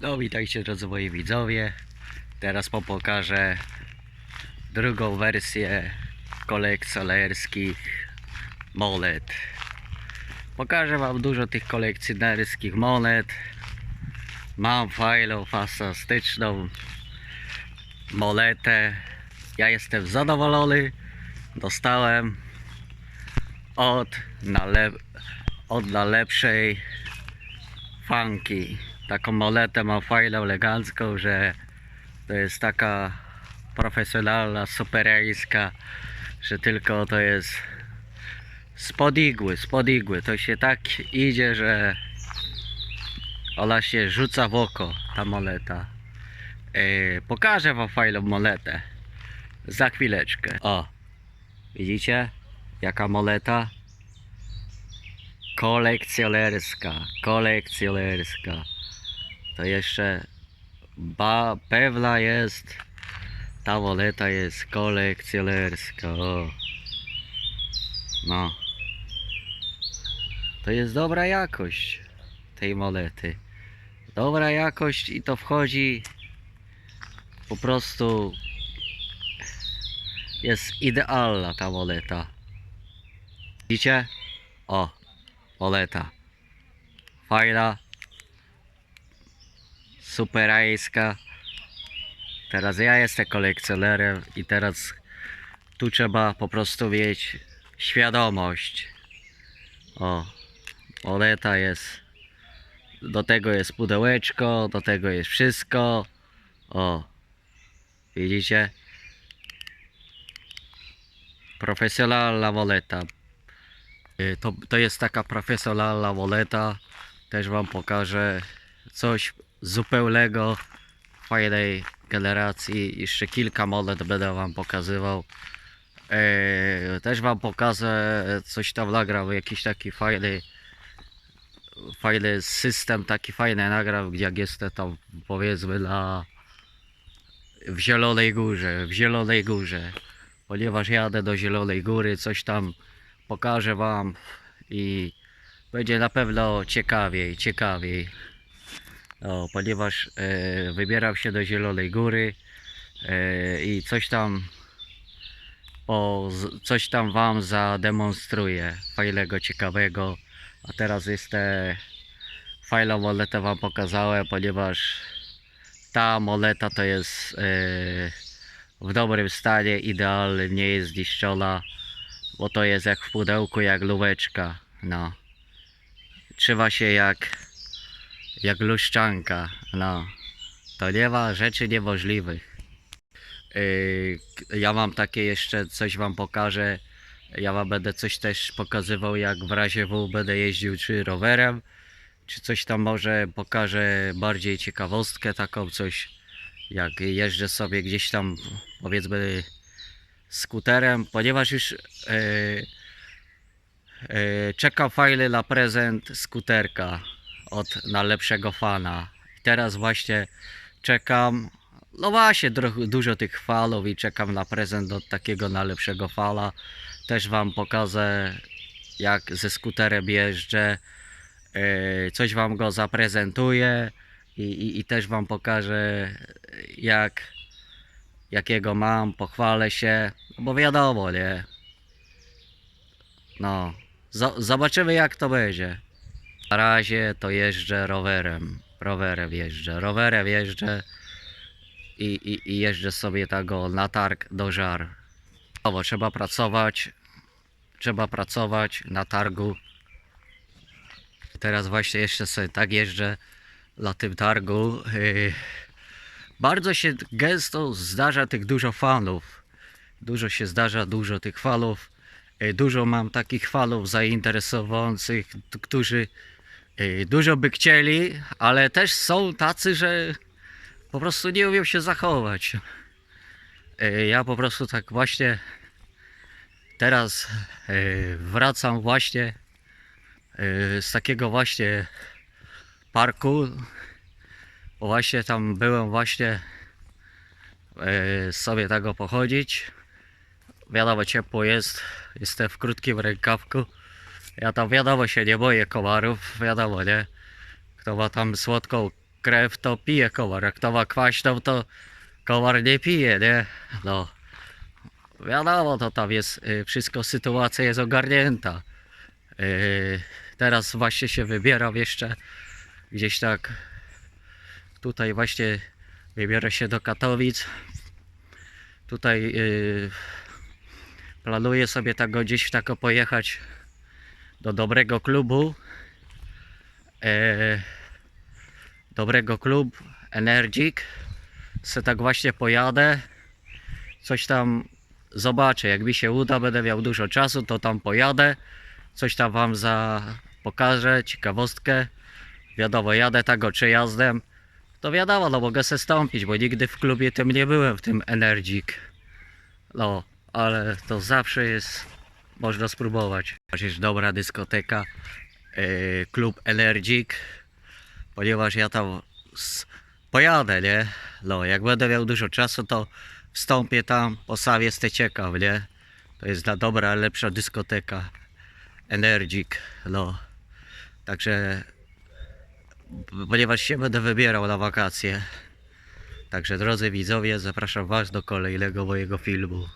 No witajcie drodzy moi widzowie. Teraz wam pokażę drugą wersję kolekcjonerskich monet. Pokażę wam dużo tych kolekcjonerskich monet. Mam fajną, fantastyczną monetę. Ja jestem zadowolony. Dostałem od, nale- od najlepszej funky. Taką monetę mam fajną, elegancką, że to jest taka profesjonalna, superańska, że tylko to jest spod igły, spod igły. To się tak idzie, że ona się rzuca w oko, ta moneta. Yy, pokażę wam fajną monetę. Za chwileczkę. O, widzicie? Jaka moneta? kolekcjonerska, kolekcjonerska. To jeszcze ba, pewna jest, ta moneta jest kolekcjonerska. O. No. To jest dobra jakość tej monety. Dobra jakość i to wchodzi po prostu jest idealna ta moneta. Widzicie? O, moneta. Fajna. Superańska. Teraz ja jestem kolekcjonerem i teraz tu trzeba po prostu mieć świadomość. O, moneta jest. Do tego jest pudełeczko, do tego jest wszystko. O, widzicie? Profesjonalna moneta. Y, To, to jest taka profesjonalna moneta. Też wam pokażę coś zupełnego fajnej generacji. Jeszcze kilka monet będę wam pokazywał. E, też wam pokażę coś tam nagrał, jakiś taki fajny fajny system, taki fajny nagrał, jak jestem tam powiedzmy na w Zielonej Górze, w Zielonej Górze ponieważ jadę do Zielonej Góry, coś tam pokażę Wam i będzie na pewno ciekawiej, ciekawiej. O, ponieważ e, wybieram się do Zielonej Góry e, i coś tam o, coś tam Wam zademonstruję fajnego, ciekawego. A teraz jest te fajną monetę Wam pokazałem, ponieważ ta moneta to jest e, w dobrym stanie, idealnym, nie jest zniszczona, bo to jest jak w pudełku, jak lubeczka, no. Trzyma się jak, jak luszczanka, no. To nie ma rzeczy niemożliwych. Yy, k- ja mam takie jeszcze, coś wam pokażę, ja wam będę coś też pokazywał, jak w razie W będę jeździł czy rowerem, czy coś tam może pokażę bardziej ciekawostkę taką, coś jak jeżdżę sobie gdzieś tam powiedzmy skuterem, ponieważ już e, e, czekam fajny na prezent skuterka od najlepszego fana. Teraz właśnie czekam, no właśnie dużo tych falów i czekam na prezent od takiego najlepszego fala. Też wam pokażę jak ze skuterem jeżdżę, e, coś wam go zaprezentuję i, i, i też wam pokażę jak jakiego mam, pochwalę się, no bo wiadomo, nie? No, zo- zobaczymy jak to będzie. Na razie to jeżdżę rowerem, rowerem jeżdżę, rowerem jeżdżę i, i, i jeżdżę sobie tego na targ do żar. Bo trzeba pracować, trzeba pracować na targu. Teraz właśnie jeszcze sobie tak jeżdżę na tym targu. Yy, bardzo się gęsto zdarza tych dużo fanów. Dużo się zdarza, dużo tych fanów. E, Dużo mam takich fanów zainteresujących, t- którzy dużo by chcieli, ale też są tacy, że po prostu nie umieją się zachować. E, Ja po prostu tak właśnie teraz e, wracam właśnie z takiego właśnie parku właśnie tam byłem właśnie sobie tego pochodzić. Wiadomo, ciepło jest. Jestem w krótkim rękawku. Ja tam wiadomo się nie boję komarów, wiadomo, nie? Kto ma tam słodką krew, to pije kowar. Jak to ma kwaśną, to kowar nie pije, nie? No. Wiadomo, to tam jest, y, wszystko, sytuacja jest ogarnięta. Y, teraz właśnie się wybieram jeszcze gdzieś tak tutaj właśnie wybiorę się do Katowic. Tutaj y, planuję sobie tak gdzieś tako pojechać do dobrego klubu. E, dobrego klub Energic. Se tak właśnie pojadę. Coś tam zobaczę. Jak mi się uda, będę miał dużo czasu, to tam pojadę. Coś tam wam za pokażę, ciekawostkę. Wiadomo, jadę tak przejazdem. To wiadomo, no mogę se stąpić, bo nigdy w klubie tym nie byłem, w tym Energic. No, ale to zawsze jest, można spróbować. Przecież dobra dyskoteka, yy, klub Energic, ponieważ ja tam pojadę, nie? No, jak będę miał dużo czasu, to wstąpię tam, po sam jestem ciekaw, nie? To jest ta dobra, lepsza dyskoteka Energic, no. Także, ponieważ się będę wybierał na wakacje. Także drodzy widzowie, zapraszam Was do kolejnego mojego filmu.